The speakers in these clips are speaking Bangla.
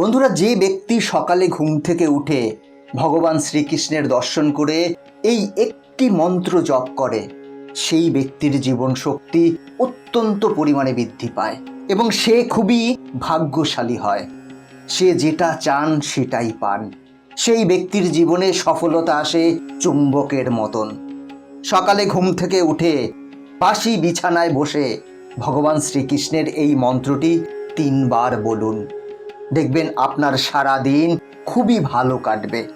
বন্ধুরা, যে ব্যক্তি সকালে ঘুম থেকে উঠে ভগবান শ্রীকৃষ্ণের দর্শন করে এই একটি মন্ত্র জপ করে, সেই ব্যক্তির জীবন শক্তি অত্যন্ত পরিমাণে বৃদ্ধি পায় এবং সে খুবই ভাগ্যশালী হয়। সে যেটা চান সেটাই পান। সেই ব্যক্তির জীবনে সফলতা আসে চুম্বকের মতন। সকালে ঘুম থেকে উঠে বাসি বিছানায় বসে ভগবান শ্রীকৃষ্ণের এই মন্ত্রটি তিনবার বলুন। দেখবেন আপনার সারা দিন খুবই ভালো কাটবে।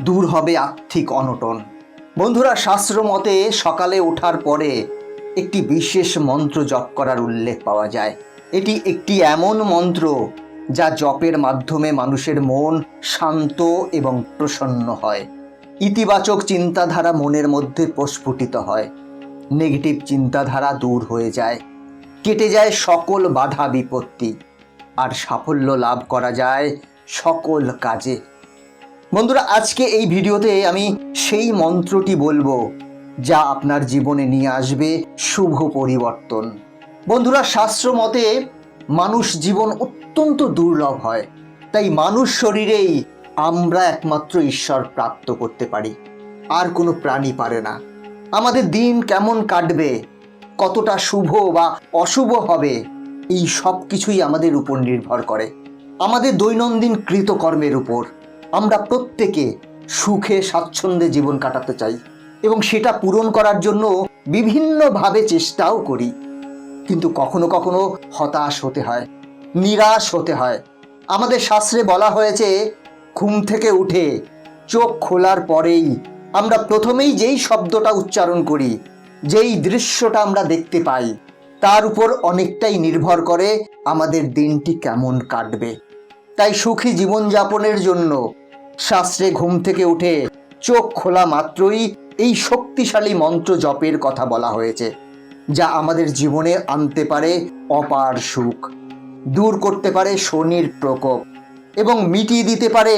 দূর হবে আর্থিক অনটন। বন্ধুরা শাস্ত্র মতে সকালে ওঠার পরে একটি বিশেষ মন্ত্র জপ করার উল্লেখ পাওয়া যায়। এটি একটি এমন মন্ত্র যা জপের মাধ্যমে মানুষের মন শান্ত এবং প্রসন্ন হয়। ইতিবাচক চিন্তাধারা মনের মধ্যে প্রস্ফুটিত হয়। নেগেটিভ চিন্তাধারা দূর হয়ে যায়। কেটে যায় সকল বাধা বিপত্তি আর সাফল্য লাভ করা যায় সকল কাজে। বন্ধুরা, আজকে এই ভিডিওতে আমি সেই মন্ত্রটি বলব যা আপনার জীবনে নিয়ে আসবে শুভ পরিবর্তন। বন্ধুরা শাস্ত্র মতে মানুষ জীবন অত্যন্ত দুর্লভ হয়, তাই মানুষ শরীরেই আমরা একমাত্র ঈশ্বর প্রাপ্ত করতে পারি, আর কোনো প্রাণী পারে না। আমাদের দিন কেমন কাটবে, কতটা শুভ বা অশুভ হবে এই সব কিছুই আমাদের উপর নির্ভর করে। আমাদের দৈনন্দিন কৃতকর্মের উপর। আমরা প্রত্যেকে সুখে, স্বাচ্ছন্দ্যে জীবন কাটাতে চাই এবং সেটা পূরণ করার জন্য বিভিন্নভাবে চেষ্টাও করি। কিন্তু কখনো কখনো হতাশ হতে হয়, নিরাশ হতে হয়। আমাদের শাস্ত্রে বলা হয়েছে, ঘুম থেকে উঠে চোখ খোলার পরেই আমরা প্রথমেই যেই শব্দটা উচ্চারণ করি, যেই দৃশ্যটা আমরা দেখতে পাই তার উপর অনেকটাই নির্ভর করে আমাদের দিনটি কেমন কাটবে। তাই সুখী জীবনযাপনের জন্য শাস্ত্রে ঘুম থেকে উঠে চোখ খোলা মাত্রই এই শক্তিশালী মন্ত্র জপের কথা বলা হয়েছে, যা আমাদের জীবনে আনতে পারে অপার সুখ, দূর করতে পারে শনির প্রকোপ, এবং মিটিয়ে দিতে পারে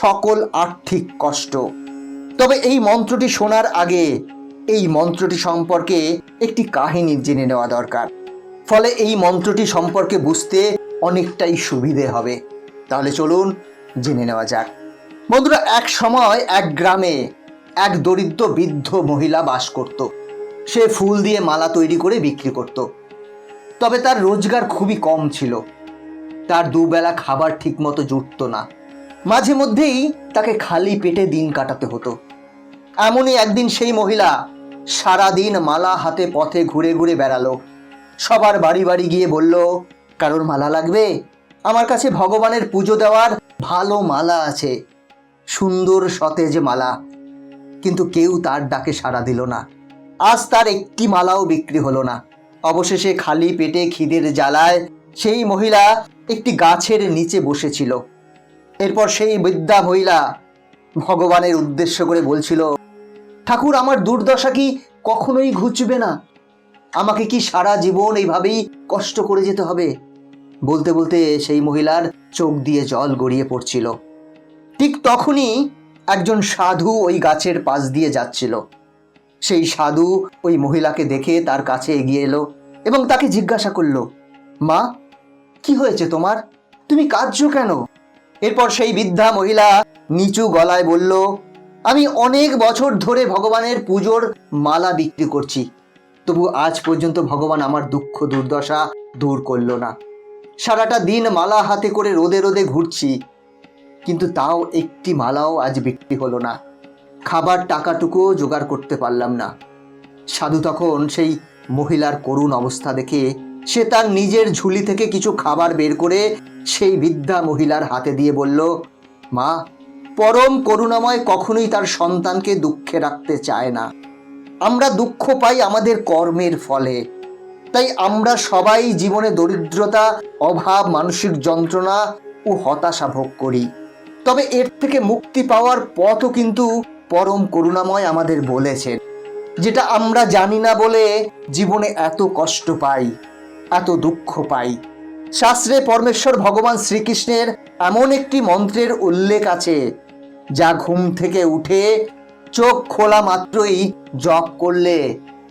সকল আর্থিক কষ্ট। তবে এই মন্ত্রটি শোনার আগে এই মন্ত্রটি সম্পর্কে একটি কাহিনী জেনে নেওয়া দরকার। ফলে এই মন্ত্রটি সম্পর্কে বুঝতে অনেকটাই সুবিধে হবে। তাহলে চলুন জেনে নেওয়া যাক। বন্ধুরা, এক সময় এক গ্রামে এক দরিদ্র বৃদ্ধ মহিলা বাস করত। সে ফুল দিয়ে মালা তৈরি করে বিক্রি করত। তবে তার রোজগার খুবই কম ছিল। তার দুবেলা খাবার ঠিকমতো জুটত না। মাঝে মধ্যেই তাকে খালি পেটে দিন কাটাতে হতো। এমনই একদিন সেই মহিলা সারাদিন মালা হাতে পথে ঘুরে ঘুরে বেড়ালো। সবার বাড়ি বাড়ি গিয়ে বলল, কারোর মালা লাগবে? আমার কাছে ভগবানের পুজো দেওয়ার ভালো মালা আছে, সুন্দর সতেজ মালা। কিন্তু কেউ তার ডাকে সাড়া দিল না। আজ তার একটি মালাও বিক্রি হলো না। অবশেষে খালি পেটে খিদের জ্বালায় সেই মহিলা একটি গাছের নিচে বসেছিল। এরপর সেই বৃদ্ধা মহিলা ভগবানের উদ্দেশ্য করে বলছিল ঠাকুর, আমার দুর্দশা কি কখনোই ঘুচবে না? আমাকে কি সারা জীবন এইভাবেই কষ্ট করে যেতে হবে? বলতে বলতে সেই মহিলার চোখ দিয়ে জল গড়িয়ে পড়ছিল। ঠিক তখনই একজন সাধু ওই গাছের পাশ দিয়ে যাচ্ছিল। সেই সাধু ওই মহিলাকে দেখে তার কাছে এগিয়ে এলো এবং তাকে জিজ্ঞাসা করল, মা, কি হয়েছে তোমার? তুমি কাঁদছো কেন? এরপর সেই বৃদ্ধা মহিলা নিচু গলায় বলল আমি অনেক বছর ধরে ভগবানের পুজোর মালা বিক্রি করছি। তবু আজ পর্যন্ত ভগবান আমার দুঃখ দুর্দশা দূর করল না। সারাটা দিন মালা হাতে করে রোদে রোদে ঘুরছি, কিন্তু তাও একটি মালাও আজ বিক্রি হলো না। খাবার টাকাটুকুও জোগাড় করতে পারলাম না। সাধু তখন সেই মহিলার করুণ অবস্থা দেখে সে তার নিজের ঝুলি থেকে কিছু খাবার বের করে সেই বৃদ্ধা মহিলার হাতে দিয়ে বলল, মা পরম করুণাময় কখনোই তার সন্তানকে দুঃখে রাখতে চায় না। আমরা দুঃখ পাই আমাদের কর্মের ফলে। তাই আমরা সবাই জীবনে দরিদ্রতা, অভাব, মানসিক যন্ত্রণা ও হতাশা ভোগ করি। তবে এর থেকে মুক্তি পাওয়ার পথও কিন্তু পরম করুণাময় আমাদের বলেছেন, যেটা আমরা জানি না বলে জীবনে এত কষ্ট পাই, এত দুঃখ পাই। শাস্ত্রে পরমেশ্বর ভগবান শ্রীকৃষ্ণের এমন একটি মন্ত্রের উল্লেখ আছে, যা ঘুম থেকে উঠে চোখ খোলা মাত্রই জপ করলে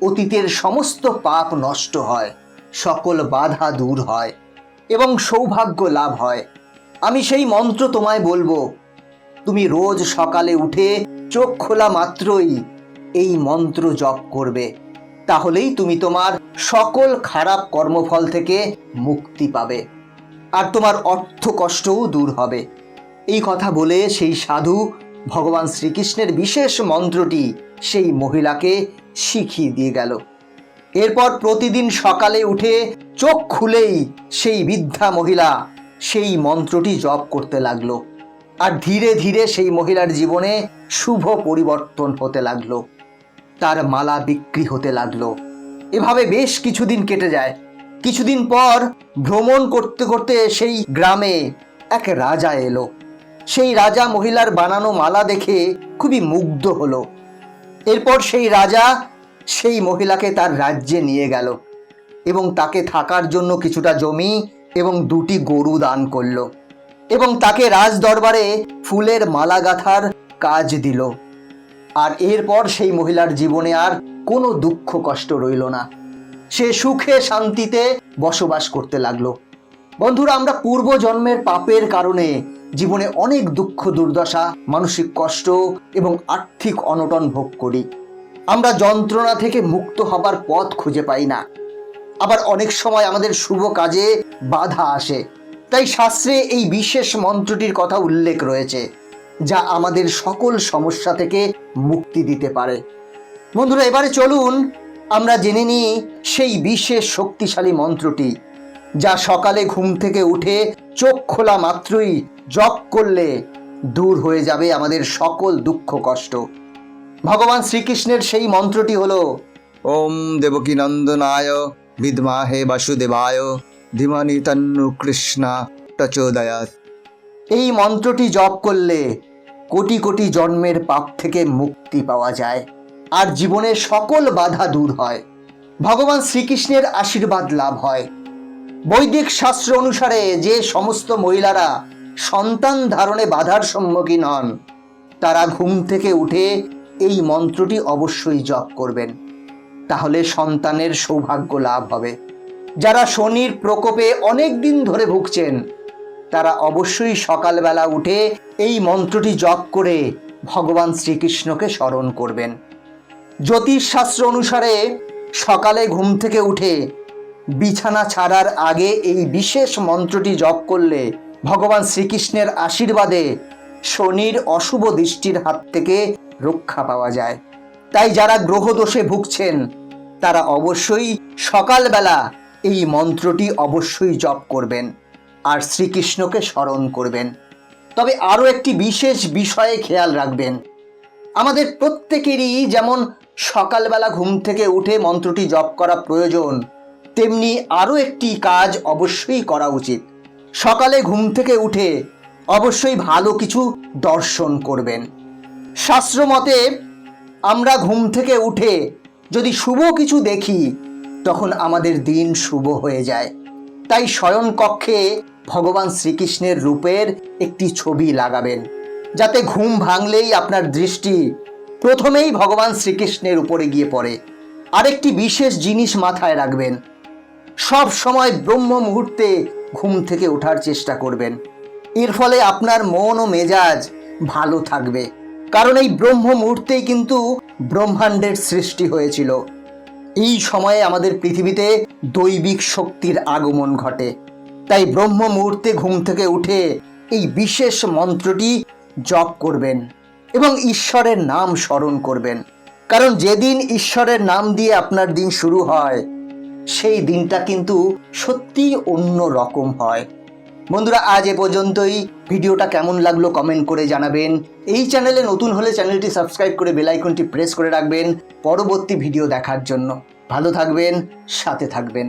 অতীতের সমস্ত পাপ নষ্ট হয়, সকল বাধা দূর হয় এবং সৌভাগ্য লাভ হয়। আমি সেই মন্ত্র তোমায় বলব, তুমি রোজ সকালে উঠে চোখ খোলা মাত্রই এই মন্ত্র জপ করবে। তাহলেই তুমি তোমার সকল খারাপ কর্মফল থেকে মুক্তি পাবে। আর তোমার অর্থ কষ্টও দূর হবে। এই কথা বলে সেই সাধু ভগবান শ্রীকৃষ্ণের বিশেষ মন্ত্রটি সেই মহিলাকে শিখিয়ে দিয়ে গেল। এরপর প্রতিদিন সকালে উঠে চোখ খুলেই সেই বৃদ্ধা মহিলা সেই মন্ত্রটি জপ করতে লাগল। আর ধীরে ধীরে সেই মহিলার জীবনে শুভ পরিবর্তন হতে লাগল। তার মালা বিক্রি হতে লাগল। এভাবে বেশ কিছুদিন কেটে যায়। কিছুদিন পর ভ্রমণ করতে করতে সেই গ্রামে এক রাজা এলো। সেই রাজা মহিলার বানানো মালা দেখে খুবই মুগ্ধ হলো। এরপর সেই রাজা সেই মহিলাকে তার রাজ্যে নিয়ে গেল এবং তাকে থাকার জন্য কিছুটা জমি এবং দুটি গরু দান করল এবং তাকে রাজ দরবারে ফুলের মালা গাঁথার কাজ দিল। আর এরপর সেই মহিলার জীবনে আর কোনো দুঃখ কষ্ট রইল না। সে সুখে শান্তিতে বসবাস করতে লাগল। বন্ধুরা, আমরা পূর্ব জন্মের পাপের কারণে জীবনে অনেক দুঃখ, দুর্দশা, মানসিক কষ্ট এবং আর্থিক অনটন ভোগ করি। আমরা যন্ত্রণা থেকে মুক্ত হবার পথ খুঁজে পাই না। আবার অনেক সময় আমাদের শুভ কাজে বাধা আসে। তাই শাস্ত্রে এই বিশেষ মন্ত্রটির কথা উল্লেখ রয়েছে। যা আমাদের সকল সমস্যা থেকে মুক্তি দিতে পারে। বন্ধুরা এবারে চলুন আমরা জেনে নিই সেই বিশেষ শক্তিশালী মন্ত্রটি যা সকালে ঘুম থেকে উঠে চোখ খোলা মাত্রই জপ করলে দূর হয়ে যাবে আমাদের সকল দুঃখ কষ্ট। ভগবান শ্রীকৃষ্ণের সেই মন্ত্রটি হলো ওম দেবকী নন্দনায় বিদ্মাহে বাসুদেবায় ধীমানি তন্নু কৃষ্ণা প্রচোদয়াৎ এই মন্ত্রটি জপ করলে কোটি কোটি জন্মের পাপ থেকে মুক্তি পাওয়া যায়। আর জীবনের সকল বাধা দূর হয়। ভগবান শ্রীকৃষ্ণের আশীর্বাদ লাভ হয়। বৈদিক শাস্ত্র অনুসারে যে সমস্ত মহিলারা সন্তান ধারণে বাধার সম্মুখীন হন, তারা ঘুম থেকে উঠে এই মন্ত্রটি অবশ্যই জপ করবেন। তাহলে সন্তানের সৌভাগ্য লাভ হবে। যারা শনির প্রকোপে অনেক দিন ধরে ভুগছেন তারা অবশ্যই সকালবেলা উঠে এই মন্ত্রটি জপ করে ভগবান শ্রীকৃষ্ণকে স্মরণ করবেন। জ্যোতিষশাস্ত্র অনুসারে সকালে ঘুম থেকে উঠে বিছানা ছাড়ার আগে এই বিশেষ মন্ত্রটি জপ করলে ভগবান শ্রীকৃষ্ণের আশীর্বাদে শনির অশুভ দৃষ্টির হাত থেকে রক্ষা পাওয়া যায়। তাই যারা গ্রহদোষে ভুগছেন, তারা অবশ্যই সকালবেলা এই মন্ত্রটি অবশ্যই জপ করবেন। আর শ্রীকৃষ্ণকে স্মরণ করবেন। তবে আরও একটি বিশেষ বিষয়ে খেয়াল রাখবেন। আমাদের প্রত্যেকেরই যেমন সকালবেলা ঘুম থেকে উঠে মন্ত্রটি জপ করা প্রয়োজন, তেমনি আরও একটি কাজ অবশ্যই করা উচিত। সকালে ঘুম থেকে উঠে অবশ্যই ভালো কিছু দর্শন করবেন। শাস্ত্র মতে আমরা ঘুম থেকে উঠে যদি শুভ কিছু দেখি, তখন আমাদের দিন শুভ হয়ে যায়। তাই শয়ন কক্ষে ভগবান শ্রীকৃষ্ণের রূপের একটি ছবি লাগাবেন। যাতে ঘুম ভাঙলেই আপনার দৃষ্টি প্রথমেই ভগবান শ্রীকৃষ্ণের উপরে গিয়ে পড়ে। আরেকটি বিশেষ জিনিস মাথায় রাখবেন, সব সময় ব্রহ্ম মুহূর্তে ঘুম থেকে ওঠার চেষ্টা করবেন। এর ফলে আপনার মন ও মেজাজ ভালো থাকবে। কারণ এই ব্রহ্ম মুহূর্তেই কিন্তু ব্রহ্মাণ্ডের সৃষ্টি হয়েছিল। এই সময়ে আমাদের পৃথিবীতে দৈবিক শক্তির আগমন ঘটে। তাই ব্রহ্ম মুহূর্তে ঘুম থেকে উঠে এই বিশেষ মন্ত্রটি জপ করবেন এবং ঈশ্বরের নাম স্মরণ করবেন। কারণ যেদিন ঈশ্বরের নাম দিয়ে আপনার দিন শুরু হয়, সেই দিনটা কিন্তু সত্যিই অন্য রকম হয়। বন্ধুরা, আজ এ পর্যন্তই। ভিডিওটা কেমন লাগল কমেন্ট করে জানাবেন। এই চ্যানেলে নতুন হলে চ্যানেলটি সাবস্ক্রাইব করে বেল আইকনটি প্রেস করে রাখবেন। পরবর্তী ভিডিও দেখার জন্য। ভালো থাকবেন, সাথে থাকবেন।